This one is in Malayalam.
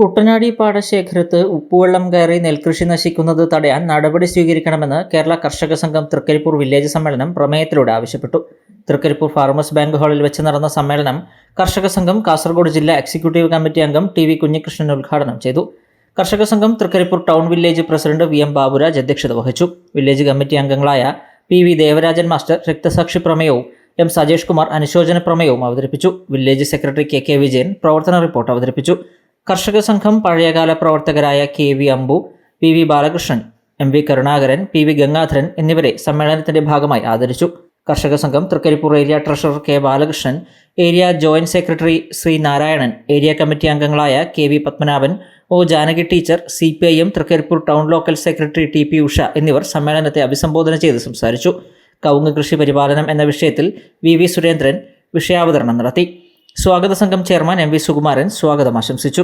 കുട്ടനാടി പാടശേഖരത്ത് ഉപ്പുവെള്ളം കയറി നെൽകൃഷി നശിക്കുന്നത് തടയാൻ നടപടി സ്വീകരിക്കണമെന്ന് കേരള കർഷക സംഘം തൃക്കരിപ്പൂർ വില്ലേജ് സമ്മേളനം പ്രമേയത്തിലൂടെ ആവശ്യപ്പെട്ടു. തൃക്കരിപ്പൂർ ഫാർമേഴ്സ് ബാങ്ക് ഹാളിൽ വെച്ച് നടന്ന സമ്മേളനം കർഷക സംഘം കാസർഗോഡ് ജില്ലാ എക്സിക്യൂട്ടീവ് കമ്മിറ്റി അംഗം ടി വി കുഞ്ഞികൃഷ്ണൻ ഉദ്ഘാടനം ചെയ്തു. കർഷക സംഘം Trikaripur town village president V M Baburaj അധ്യക്ഷത വഹിച്ചു. വില്ലേജ് കമ്മിറ്റി അംഗങ്ങളായ പി വി ദേവരാജൻ മാസ്റ്റർ രക്തസാക്ഷി പ്രമേയവും എം സജേഷ് കുമാർ അനുശോചന പ്രമേയവും അവതരിപ്പിച്ചു. Village secretary K K Vijayan പ്രവർത്തന റിപ്പോർട്ട് അവതരിപ്പിച്ചു. കർഷക സംഘം പഴയകാല പ്രവർത്തകരായ K V Ambu P V Balakrishnan M V Karunakaran P V Gangadharan എന്നിവരെ സമ്മേളനത്തിന്റെ ഭാഗമായി ആദരിച്ചു. കർഷക സംഘം Trikaripur area treasurer K Balakrishnan area joint secretary Shri Narayanan area committee അംഗങ്ങളായ K V Padmanabhan O Janaki teacher C P I M Trikaripur town local secretary T P Usha എന്നിവർ സമ്മേളനത്തെ അഭിസംബോധന ചെയ്ത് സംസാരിച്ചു. കവുങ്ങ് കൃഷി പരിപാലനം എന്ന വിഷയത്തിൽ വി വി സുരേന്ദ്രൻ വിഷയാവതരണം നടത്തി. സ്വാഗത സംഘം ചെയർമാൻ എം വി സുകുമാരൻ സ്വാഗതം ആശംസിച്ചു